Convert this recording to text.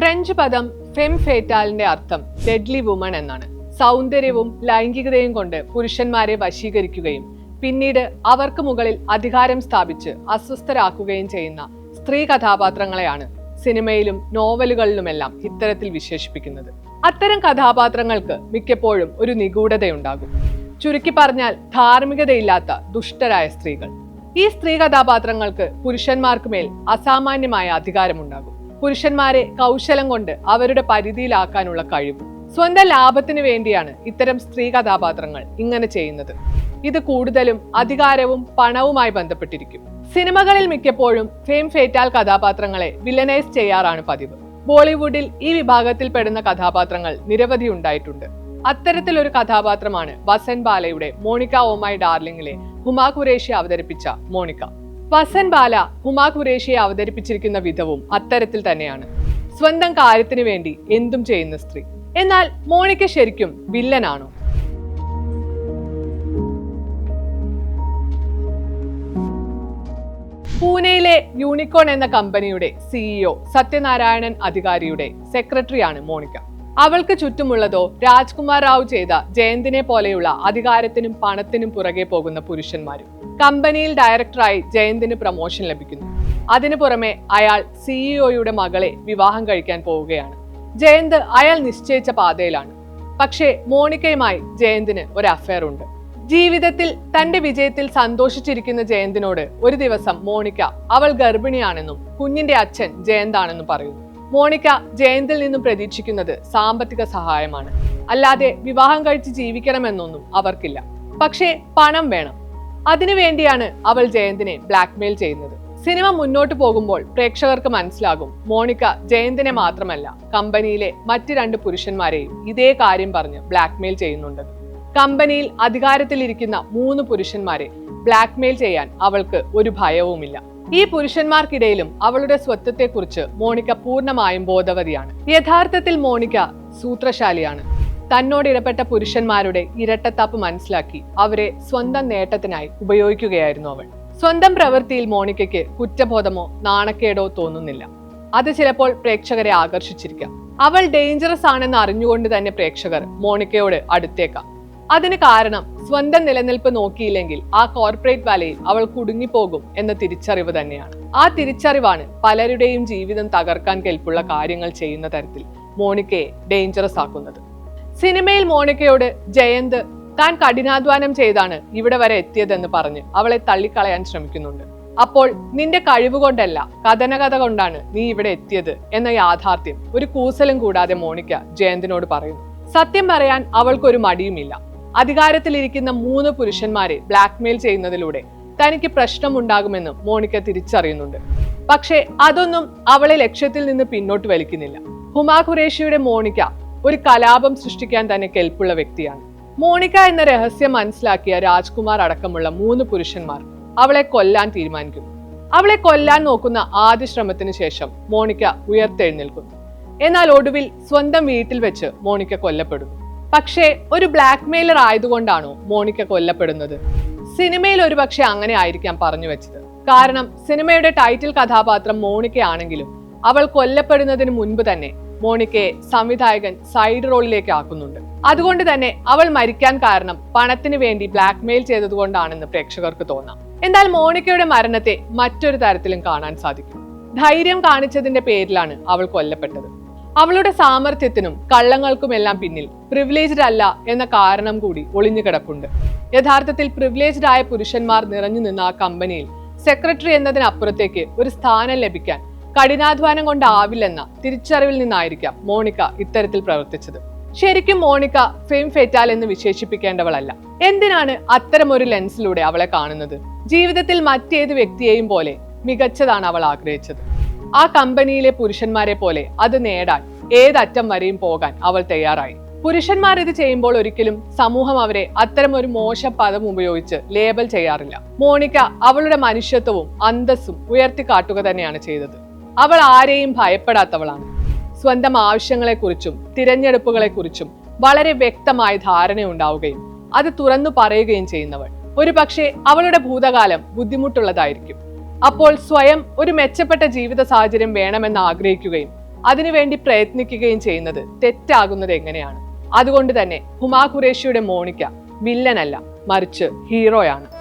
French പദം ഫെം ഫേറ്റാലിന്റെ അർത്ഥം deadly woman എന്നാണ്. സൗന്ദര്യവും ലൈംഗികതയും കൊണ്ട് പുരുഷന്മാരെ വശീകരിക്കുകയും പിന്നീട് അവർക്ക് മുകളിൽ അധികാരം സ്ഥാപിച്ച് അസ്വസ്ഥരാക്കുകയും ചെയ്യുന്ന സ്ത്രീ കഥാപാത്രങ്ങളെയാണ് സിനിമയിലും നോവലുകളിലുമെല്ലാം ഇത്തരത്തിൽ വിശേഷിപ്പിക്കുന്നത്. അത്തരം കഥാപാത്രങ്ങൾക്ക് മിക്കപ്പോഴും ഒരു നിഗൂഢതയുണ്ടാകും. ചുരുക്കി പറഞ്ഞാൽ ധാർമ്മികതയില്ലാത്ത ദുഷ്ടരായ സ്ത്രീകൾ. ഈ സ്ത്രീ കഥാപാത്രങ്ങൾക്ക് പുരുഷന്മാർക്ക് മേൽ അസാമാന്യമായ അധികാരമുണ്ടാകും. പുരുഷന്മാരെ കൗശലം കൊണ്ട് അവരുടെ പരിധിയിലാക്കാനുള്ള കഴിവ്. സ്വന്തം ലാഭത്തിന് വേണ്ടിയാണ് ഇത്തരം സ്ത്രീ കഥാപാത്രങ്ങൾ ഇങ്ങനെ ചെയ്യുന്നത്. ഇത് കൂടുതലും അധികാരവും പണവുമായി ബന്ധപ്പെട്ടിരിക്കും. സിനിമകളിൽ മിക്കപ്പോഴും ഫെയിം ഫേറ്റാൽ കഥാപാത്രങ്ങളെ വില്ലനൈസ് ചെയ്യാറാണ് പതിവ്. ബോളിവുഡിൽ ഈ വിഭാഗത്തിൽ പെടുന്ന കഥാപാത്രങ്ങൾ നിരവധി ഉണ്ടായിട്ടുണ്ട്. അത്തരത്തിലൊരു കഥാപാത്രമാണ് വസൻ ബാലയുടെ മോണിക്ക ഓമായി ഡാർലിംഗിലെ ഹുമാ ഖുറേഷി അവതരിപ്പിച്ച മോണിക്ക. വസൻ ബാല ഹുമാ ഖുറേഷിയെ അവതരിപ്പിച്ചിരിക്കുന്ന വിധവും അത്തരത്തിൽ തന്നെയാണ്. സ്വന്തം കാര്യത്തിന് വേണ്ടി എന്തും ചെയ്യുന്ന സ്ത്രീ. എന്നാൽ മോണിക്ക ശരിക്കും വില്ലനാണോ? പൂനെയിലെ യൂണിക്കോൺ എന്ന കമ്പനിയുടെ സിഇഒ സത്യനാരായണൻ അധികാരിയുടെ സെക്രട്ടറിയാണ് മോണിക്ക. അവൾക്ക് ചുറ്റുമുള്ളതോ രാജ്കുമാർ റാവു ചെയ്ത ജയന്തിനെ പോലെയുള്ള അധികാരത്തിനും പണത്തിനും പുറകെ പോകുന്ന പുരുഷന്മാരും. കമ്പനിയിൽ ഡയറക്ടറായി ജയന്തിന് പ്രമോഷൻ ലഭിക്കുന്നു. അതിനു പുറമെ അയാൾ സിഇഒയുടെ മകളെ വിവാഹം കഴിക്കാൻ പോവുകയാണ്. ജയന്ത് അയാൾ നിശ്ചയിച്ച പാതയിലാണ്. പക്ഷേ മോണിക്കയുമായി ജയന്തിന് ഒരു അഫയർ ഉണ്ട്. ജീവിതത്തിൽ തന്റെ വിജയത്തിൽ സന്തോഷിച്ചിരിക്കുന്ന ജയന്തിനോട് ഒരു ദിവസം മോണിക്ക അവൾ ഗർഭിണിയാണെന്നും കുഞ്ഞിന്റെ അച്ഛൻ ജയന്താണെന്നും പറയുന്നു. മോണിക്ക ജയന്തിൽ നിന്നും പ്രതീക്ഷിക്കുന്നത് സാമ്പത്തിക സഹായമാണ്. അല്ലാതെ വിവാഹം കഴിച്ച് ജീവിക്കണമെന്നൊന്നും അവർക്കില്ല. പക്ഷേ പണം വേണം. അതിനുവേണ്ടിയാണ് അവൾ ജയന്തിനെ ബ്ലാക്ക്മെയിൽ ചെയ്യുന്നത്. സിനിമ മുന്നോട്ട് പോകുമ്പോൾ പ്രേക്ഷകർക്ക് മനസ്സിലാകും മോണിക്ക ജയന്തിനെ മാത്രമല്ല കമ്പനിയിലെ മറ്റ് രണ്ട് പുരുഷന്മാരെയും ഇതേ കാര്യം പറഞ്ഞ് ബ്ലാക്ക്മെയിൽ ചെയ്യുന്നുണ്ട്. കമ്പനിയിൽ അധികാരത്തിലിരിക്കുന്ന മൂന്ന് പുരുഷന്മാരെ ബ്ലാക്ക്മെയിൽ ചെയ്യാൻ അവൾക്ക് ഒരു ഭയവുമില്ല. ഈ പുരുഷന്മാർക്കിടയിലും അവളുടെ സ്വത്വത്തെക്കുറിച്ച് മോണിക്ക പൂർണമായും ബോധവതിയാണ്. യഥാർത്ഥത്തിൽ മോണിക്ക സൂത്രശാലിയാണ്. തന്നോട് ഇടപെട്ട പുരുഷന്മാരുടെ ഇരട്ടത്താപ്പ് മനസ്സിലാക്കി അവരെ സ്വന്തം നേട്ടത്തിനായി ഉപയോഗിക്കുകയായിരുന്നു അവൾ. സ്വന്തം പ്രവൃത്തിയിൽ മോണിക്കയ്ക്ക് കുറ്റബോധമോ നാണക്കേടോ തോന്നുന്നില്ല. അത് ചിലപ്പോൾ പ്രേക്ഷകരെ ആകർഷിച്ചിരിക്കാം. അവൾ ഡേഞ്ചറസ് ആണെന്ന് അറിഞ്ഞുകൊണ്ട് തന്നെ പ്രേക്ഷകർ മോണിക്കയോട് അടുത്തേക്കാം. അതിന് കാരണം സ്വന്തം നിലനിൽപ്പ് നോക്കിയില്ലെങ്കിൽ ആ കോർപ്പറേറ്റ് വലയിൽ അവൾ കുടുങ്ങിപ്പോകും എന്ന തിരിച്ചറിവ് തന്നെയാണ്. ആ തിരിച്ചറിവാണ് പലരുടെയും ജീവിതം തകർക്കാൻ കെൽപ്പുള്ള കാര്യങ്ങൾ ചെയ്യുന്ന തരത്തിൽ മോണിക്കയെ ഡേഞ്ചറസ് ആക്കുന്നത്. സിനിമയിൽ മോണിക്കയോട് ജയന്ത് താൻ കഠിനാധ്വാനം ചെയ്താണ് ഇവിടെ വരെ എത്തിയതെന്ന് പറഞ്ഞ് അവളെ തള്ളിക്കളയാൻ ശ്രമിക്കുന്നുണ്ട്. അപ്പോൾ നിന്റെ കഴിവ് കൊണ്ടല്ല കഥനകഥ കൊണ്ടാണ് നീ ഇവിടെ എത്തിയത് എന്ന യാഥാർത്ഥ്യം ഒരു കൂസലും കൂടാതെ മോണിക്ക ജയന്തിനോട് പറയുന്നു. സത്യം പറയാൻ അവൾക്കൊരു മടിയുമില്ല. അധികാരത്തിലിരിക്കുന്ന മൂന്ന് പുരുഷന്മാരെ ബ്ലാക്ക്മെയിൽ ചെയ്യുന്നതിലൂടെ തനിക്ക് പ്രശ്നമുണ്ടാകുമെന്ന് മോണിക്ക തിരിച്ചറിയുന്നുണ്ട്. പക്ഷേ അതൊന്നും അവളെ ലക്ഷ്യത്തിൽ നിന്ന് പിന്നോട്ട് വലിക്കുന്നില്ല. ഹുമാ ഖുറേഷിയുടെ മോണിക്ക ഒരു കലാപം സൃഷ്ടിക്കാൻ തന്നെ കെൽപ്പുള്ള വ്യക്തിയാണ്. മോണിക്ക എന്ന രഹസ്യം മനസ്സിലാക്കിയ രാജ്കുമാർ അടക്കമുള്ള മൂന്ന് പുരുഷന്മാർ അവളെ കൊല്ലാൻ തീരുമാനിക്കുന്നു. അവളെ കൊല്ലാൻ നോക്കുന്ന ആദ്യ ശ്രമത്തിന് ശേഷം മോണിക്ക ഉയർത്തെഴുന്നേൽക്കുന്നു. എന്നാൽ ഒടുവിൽ സ്വന്തം വീട്ടിൽ വെച്ച് മോണിക്ക കൊല്ലപ്പെടുന്നു. പക്ഷേ ഒരു ബ്ലാക്ക് മെയിലർ ആയതുകൊണ്ടാണോ മോണിക്ക കൊല്ലപ്പെടുന്നത്? സിനിമയിൽ ഒരു പക്ഷെ അങ്ങനെ ആയിരിക്കാം പറഞ്ഞു വെച്ചത്. കാരണം സിനിമയുടെ ടൈറ്റിൽ കഥാപാത്രം മോണിക്ക ആണെങ്കിലും അവൾ കൊല്ലപ്പെടുന്നതിന് മുൻപ് തന്നെ മോണിക്കയെ സംവിധായകൻ സൈഡ് റോളിലേക്ക് ആക്കുന്നുണ്ട്. അതുകൊണ്ട് തന്നെ അവൾ മരിക്കാൻ കാരണം പണത്തിന് വേണ്ടി ബ്ലാക്ക്മെയിൽ ചെയ്തതുകൊണ്ടാണെന്ന് പ്രേക്ഷകർക്ക് തോന്നാം. എന്നാൽ മോണിക്കയുടെ മരണത്തെ മറ്റൊരു തരത്തിലും കാണാൻ സാധിക്കും. ധൈര്യം കാണിച്ചതിന്റെ പേരിലാണ് അവൾ കൊല്ലപ്പെട്ടത്. അവളുടെ സാമർഥ്യത്തിനും കള്ളങ്ങൾക്കുമെല്ലാം പിന്നിൽ പ്രിവിലേജ്ഡ് അല്ല എന്ന കാരണം കൂടി ഒളിഞ്ഞു കിടപ്പുണ്ട്. യഥാർത്ഥത്തിൽ പ്രിവിലേജ്ഡ് ആയ പുരുഷന്മാർ നിറഞ്ഞു നിന്ന ആ കമ്പനിയിൽ സെക്രട്ടറി എന്നതിനപ്പുറത്തേക്ക് ഒരു സ്ഥാനം ലഭിക്കാൻ കഠിനാധ്വാനം കൊണ്ടാവില്ലെന്ന തിരിച്ചറിവിൽ നിന്നായിരിക്കാം മോണിക്ക ഇത്തരത്തിൽ പ്രവർത്തിച്ചത്. ശരിക്കും മോണിക്ക ഫെയിം ഫെറ്റാൽ എന്ന് വിശേഷിപ്പിക്കേണ്ടവളല്ല. എന്തിനാണ് അത്തരമൊരു ലെൻസിലൂടെ അവളെ കാണുന്നത്? ജീവിതത്തിൽ മറ്റേത് വ്യക്തിയെയും പോലെ മികച്ചതാണ് അവൾ ആഗ്രഹിച്ചത്. ആ കമ്പനിയിലെ പുരുഷന്മാരെ പോലെ അത് നേടാൻ ഏതറ്റം വരെയും പോകാൻ അവൾ തയ്യാറായി. പുരുഷന്മാർ ഇത് ചെയ്യുമ്പോൾ ഒരിക്കലും സമൂഹം അവരെ അത്തരം ഒരു മോശ പദം ഉപയോഗിച്ച് ലേബൽ ചെയ്യാറില്ല. മോണിക്ക അവളുടെ മനുഷ്യത്വവും അന്തസ്സും ഉയർത്തിക്കാട്ടുക തന്നെയാണ് ചെയ്തത്. അവൾ ആരെയും ഭയപ്പെടാത്തവളാണ്. സ്വന്തം ആവശ്യങ്ങളെക്കുറിച്ചും തിരഞ്ഞെടുപ്പുകളെക്കുറിച്ചും വളരെ വ്യക്തമായ ധാരണയുണ്ടാവുകയും അത് തുറന്നു പറയുകയും ചെയ്യുന്നവൾ. ഒരു പക്ഷേ അവളുടെ ഭൂതകാലം ബുദ്ധിമുട്ടുള്ളതായിരിക്കും. അപ്പോൾ സ്വയം ഒരു മെച്ചപ്പെട്ട ജീവിത സാഹചര്യം വേണമെന്ന് ആഗ്രഹിക്കുകയും അതിനുവേണ്ടി പ്രയത്നിക്കുകയും ചെയ്യുന്നത് തെറ്റാകുന്നത് എങ്ങനെയാണ്? അതുകൊണ്ട് തന്നെ ഹുമാ ഖുറേഷിയുടെ മോണിക്ക വില്ലനല്ല മറിച്ച് ഹീറോയാണ്.